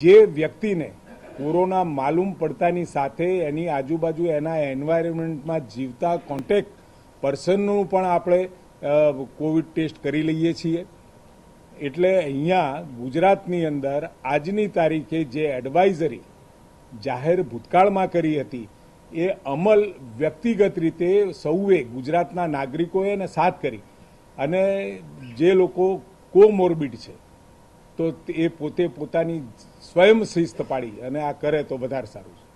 જે વ્યક્તિને કોરોના માલુમ પડતાની સાથે એની આજુબાજુ એના એન્વાયરમેન્ટમાં જીવતા કોન્ટેક્ટ પર્સનનું પણ આપણે કોવિડ ટેસ્ટ કરી લઈએ છીએ. એટલે અહીંયા ગુજરાતની અંદર આજની તારીખે જે એડવાઇઝરી જાહેર ભૂતકાળમાં કરી હતી, એ અમલ વ્યક્તિગત રીતે સૌએ ગુજરાતના નાગરિકોએ એને સાથ કરી. અને જે લોકો કોમોર્બિડ છે તો એ પોતે પોતાની સ્વયં શિસ્ત પાડી અને આ કરે તો વધારે સારું છે.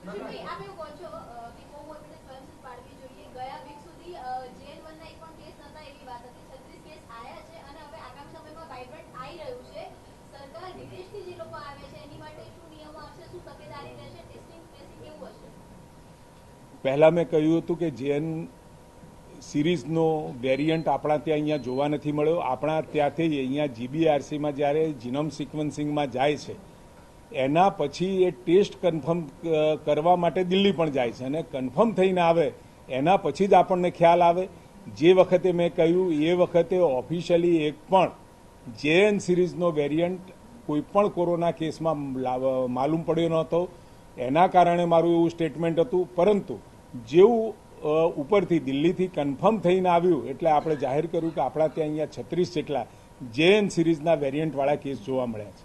પહેલાં મેં કહ્યું હતું કે જેન સિરીઝનો વેરિયન્ટ આપણા ત્યાં અહીંયા જોવા નથી મળ્યો. આપણા ત્યાંથી જ અહીંયા જીબીઆરસીમાં જ્યારે જીનોમ સિક્વન્સિંગમાં જાય છે, એના પછી એ ટેસ્ટ કન્ફર્મ કરવા માટે દિલ્હી પણ જાય છે. અને કન્ફર્મ થઈને આવે, એના પછી જ આપણને ખ્યાલ આવે. જે વખતે મેં કહ્યું, એ વખતે ઓફિશિયલી એક પણ જેએન સિરીઝનો વેરિયન્ટ કોઈ પણ કોરોના કેસમાં માલુમ પડ્યો નહોતો. એના કારણે મારું એવું સ્ટેટમેન્ટ હતું. પરંતુ જેવું ઉપરથી દિલ્હીથી કન્ફર્મ થઈને આવ્યું. એટલે આપણે જાહેર કર્યું કે આપણા ત્યાં અહીંયા છત્રીસ જેટલા જેએન સિરીઝના વેરિયન્ટવાળા કેસ જોવા મળ્યા છે.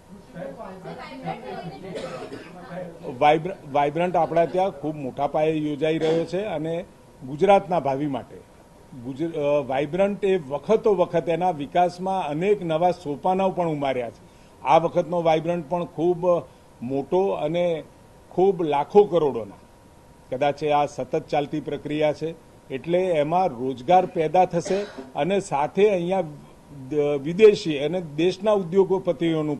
વાઇબ્ર વાઇબ્રન્ટ આપણા ત્યાં ખૂબ મોટા પાયે યોજાઈ રહ્યો છે અને ગુજરાતના ભાવિ માટે. વાઇબ્રન્ટ એ વખતો વખત એના વિકાસમાં અનેક નવા સોપાનાઓ પણ ઉમાર્યા છે. આ વખતનો વાઇબ્રન્ટ પણ ખૂબ મોટો અને ખૂબ લાખો કરોડોના. કદાચ આ સતત ચાલતી પ્રક્રિયા છે, એટલે એમાં રોજગાર પેદા થશે અને સાથે અહીંયા વિદેશી અને દેશના ઉદ્યોગોપતિઓનું